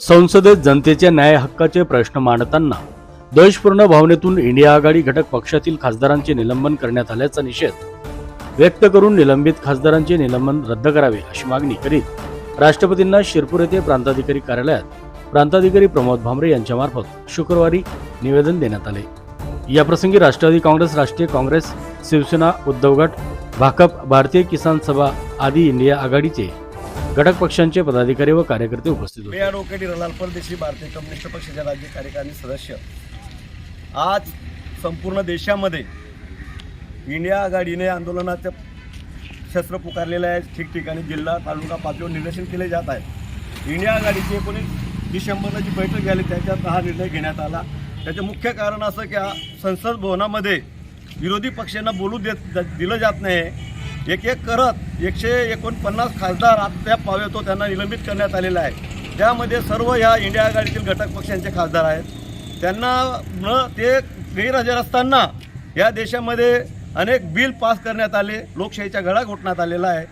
संसदेत जनतेच्या न्याय हक्काचे प्रश्न मांडताना द्वेषपूर्ण भावनेतून इंडिया आघाडी घटक पक्षातील खासदारांचे निलंबन करण्यात आल्याचा निषेध व्यक्त करून निलंबित खासदारांचे निलंबन रद्द करावे अशी मागणी करीत राष्ट्रपतींना शिरपूर येथे प्रांताधिकारी कार्यालयात प्रांताधिकारी प्रमोद भामरे यांच्यामार्फत शुक्रवारी निवेदन देण्यात आले. याप्रसंगी राष्ट्रवादी काँग्रेस राष्ट्रीय काँग्रेस शिवसेना उद्धव गट भाकप भारतीय किसान सभा आदी इंडिया आघाडीचे घटक पक्षांचे पदाधिकारी व कार्यकर्ते उपस्थित होते. मी ॲडव्होकेट हिरालाल परदेशी भारतीय कम्युनिस्ट पक्षाचे राज्य कार्यकारिणी सदस्य. आज संपूर्ण देशामध्ये इंडिया आघाडीने आंदोलनाचं शस्त्र पुकारलेलं आहे ठिकठिकाणी जिल्हा तालुका पातळीवर निदर्शन केले जात आहे इंडिया आघाडीची एकोणीस डिसेंबरला जी बैठक झाली त्याच्यात हा निर्णय घेण्यात आला. त्याचं मुख्य कारण असं की संसद भवनामध्ये विरोधी पक्षांना बोलू देत दिलं जात नाही. एक एक करत एकशे एकोणपन्नास खासदार आत्या पावेतो त्यांना निलंबित करण्यात आलेला आहे. त्यामध्ये सर्व ह्या इंडिया आघाडीतील घटक पक्षांचे खासदार आहेत. त्यांना न ते गैरहजर असताना या देशामध्ये अनेक बिल पास करण्यात आले लोकशाहीच्या गळा घोटण्यात आलेला आहे.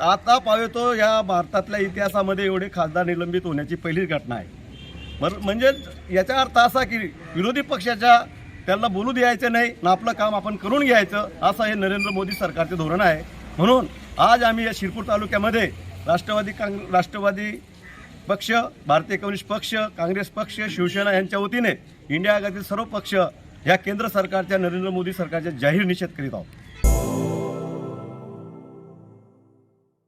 आता पावेतो या भारतातल्या इतिहासामध्ये एवढे खासदार निलंबित होण्याची पहिलीच घटना आहे. बरं म्हणजे याचा अर्थ असा की विरोधी पक्षाच्या त्यांना बोलू द्यायचं नाही ना आपलं काम आपण करून घ्यायचं असं हे नरेंद्र मोदी सरकारचे धोरण आहे. म्हणून आज आम्ही या शिरपूर तालुक्यामध्ये राष्ट्रवादी काँग राष्ट्रवादी पक्ष भारतीय कम्युनिस्ट पक्ष काँग्रेस पक्ष शिवसेना यांच्या वतीने इंडिया आघाडीतील सर्व पक्ष या केंद्र सरकारच्या नरेंद्र मोदी सरकारच्या जाहीर निषेध करीत आहोत.